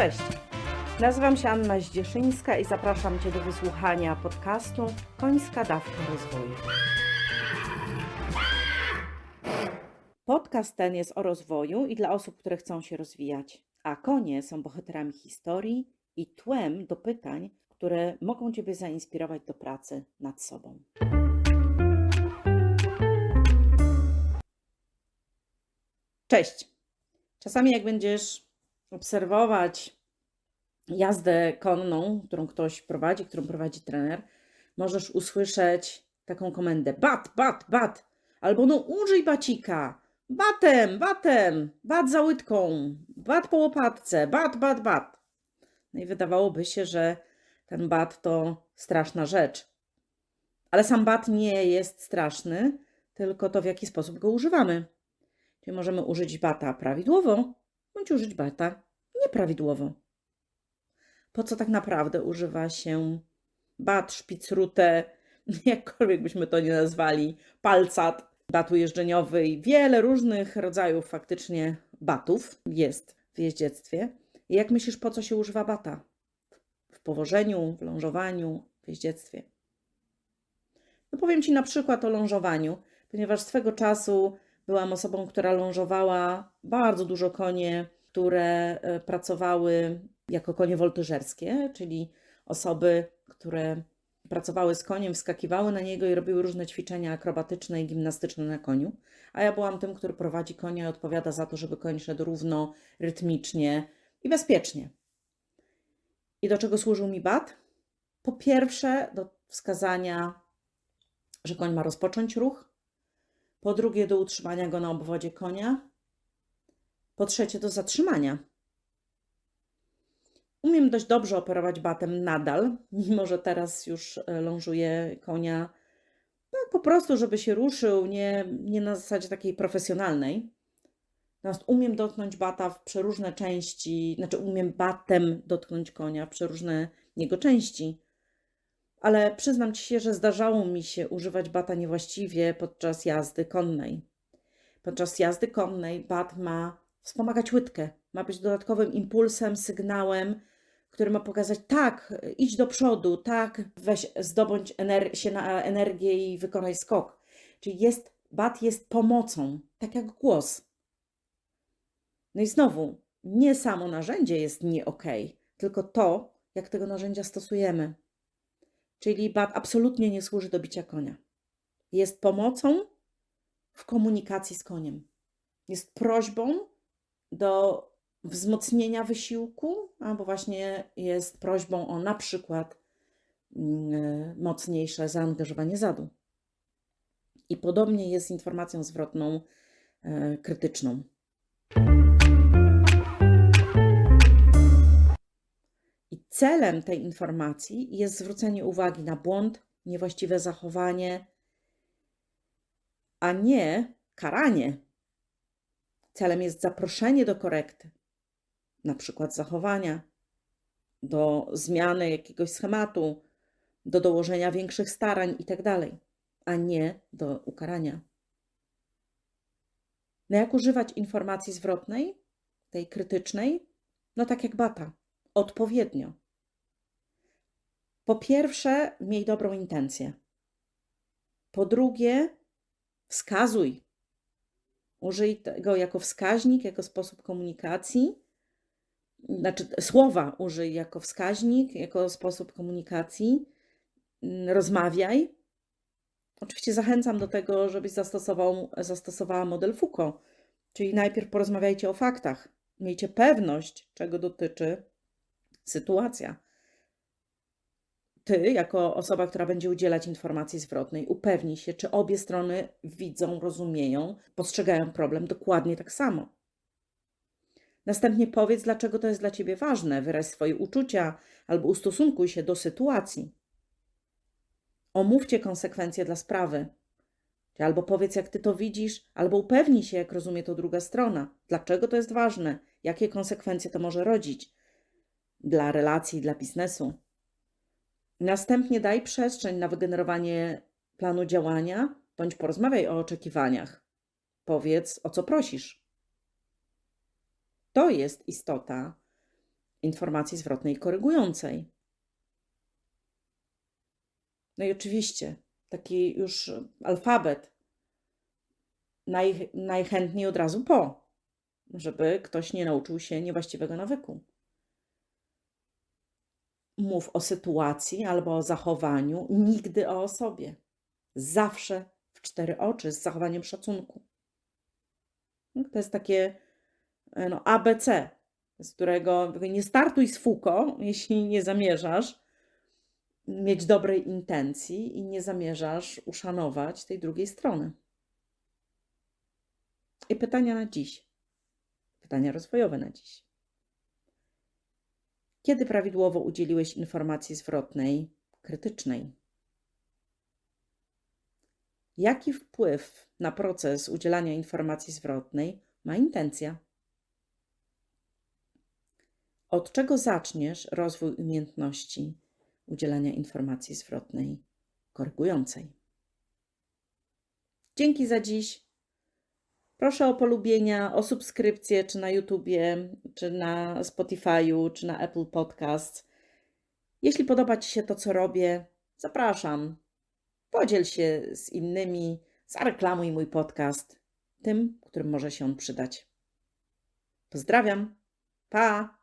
Cześć. Nazywam się Anna Zdzieszyńska i zapraszam Cię do wysłuchania podcastu Końska Dawka Rozwoju. Podcast ten jest o rozwoju i dla osób, które chcą się rozwijać, a konie są bohaterami historii i tłem do pytań, które mogą Ciebie zainspirować do pracy nad sobą. Cześć. Czasami jak będziesz obserwować jazdę konną, którą ktoś prowadzi, którą prowadzi trener, możesz usłyszeć taką komendę: bat, bat, bat, albo no użyj bacika, batem, batem, bat za łydką, bat po łopatce, bat, bat, bat. No i wydawałoby się, że ten bat to straszna rzecz. Ale sam bat nie jest straszny, tylko to w jaki sposób go używamy. Czyli możemy użyć bata prawidłowo, bądź użyć bata nieprawidłowo. Po co tak naprawdę używa się bat, szpicrutę, jakkolwiek byśmy to nie nazwali, palcat, batu jeżdżeniowy i wiele różnych rodzajów faktycznie batów jest w jeździectwie. I jak myślisz, po co się używa bata? W powożeniu, w lążowaniu, w jeździectwie. No powiem Ci na przykład o lążowaniu, ponieważ swego czasu byłam osobą, która lążowała bardzo dużo konie, które e, pracowały jako konie woltyżerskie, czyli osoby, które pracowały z koniem, wskakiwały na niego i robiły różne ćwiczenia akrobatyczne i gimnastyczne na koniu. A ja byłam tym, który prowadzi konia i odpowiada za to, żeby koń szedł równo, rytmicznie i bezpiecznie. I do czego służył mi bat? Po pierwsze, do wskazania, że koń ma rozpocząć ruch. Po drugie, do utrzymania go na obwodzie konia. Po trzecie, do zatrzymania. Umiem dość dobrze operować batem nadal, mimo że teraz już e, lążuję konia tak po prostu, żeby się ruszył, nie, nie na zasadzie takiej profesjonalnej. Natomiast umiem dotknąć bata w przeróżne części, znaczy umiem batem dotknąć konia w przeróżne jego części. Ale przyznam ci się, że zdarzało mi się używać bata niewłaściwie podczas jazdy konnej. Podczas jazdy konnej bat ma wspomagać łydkę, ma być dodatkowym impulsem, sygnałem, który ma pokazać, tak, idź do przodu, tak, weź, zdobądź się na energię i wykonaj skok. Czyli jest, bat jest pomocą, tak jak głos. No i znowu, nie samo narzędzie jest nie okej, tylko to, jak tego narzędzia stosujemy. Czyli bat absolutnie nie służy do bicia konia. Jest pomocą w komunikacji z koniem. Jest prośbą do wzmocnienia wysiłku, albo właśnie jest prośbą o na przykład mm, mocniejsze zaangażowanie zadu. I podobnie jest z informacją zwrotną e, krytyczną. Celem tej informacji jest zwrócenie uwagi na błąd, niewłaściwe zachowanie, a nie karanie. Celem jest zaproszenie do korekty, na przykład zachowania, do zmiany jakiegoś schematu, do dołożenia większych starań itd., a nie do ukarania. No jak używać informacji zwrotnej, tej krytycznej? No tak jak bata, odpowiednio. Po pierwsze, miej dobrą intencję. Po drugie, wskazuj. Użyj tego jako wskaźnik, jako sposób komunikacji znaczy słowa użyj jako wskaźnik, jako sposób komunikacji, mm, rozmawiaj. Oczywiście zachęcam do tego, żebyś zastosował, zastosowała model Foucault, czyli najpierw porozmawiajcie o faktach, miejcie pewność, czego dotyczy sytuacja. Ty, jako osoba, która będzie udzielać informacji zwrotnej, upewnij się, czy obie strony widzą, rozumieją, postrzegają problem dokładnie tak samo. Następnie powiedz, dlaczego to jest dla ciebie ważne, wyraź swoje uczucia albo ustosunkuj się do sytuacji. Omówcie konsekwencje dla sprawy. Albo powiedz, jak ty to widzisz, albo upewnij się, jak rozumie to druga strona. Dlaczego to jest ważne? Jakie konsekwencje to może rodzić dla relacji, dla biznesu. Następnie daj przestrzeń na wygenerowanie planu działania, bądź porozmawiaj o oczekiwaniach. Powiedz, o co prosisz. To jest istota informacji zwrotnej korygującej. No i oczywiście taki już alfabet naj, najchętniej od razu po, żeby ktoś nie nauczył się niewłaściwego nawyku. Mów o sytuacji albo o zachowaniu, nigdy o osobie. Zawsze w cztery oczy z zachowaniem szacunku. No, To jest takie e, no, ABC, z którego nie startuj z fuko, jeśli nie zamierzasz mieć dobrej intencji i nie zamierzasz uszanować tej drugiej strony. I pytania na dziś. Pytania rozwojowe na dziś. Kiedy prawidłowo udzieliłeś informacji zwrotnej krytycznej? Jaki wpływ na proces udzielania informacji zwrotnej ma intencja? Od czego zaczniesz rozwój umiejętności udzielania informacji zwrotnej korygującej? Dzięki za dziś. Proszę o polubienia, o subskrypcję, czy na YouTubie, czy na Spotify'u, czy na Apple Podcast. Jeśli podoba Ci się to, co robię, zapraszam. Podziel się z innymi, zareklamuj mój podcast tym, którym może się on przydać. Pozdrawiam. Pa!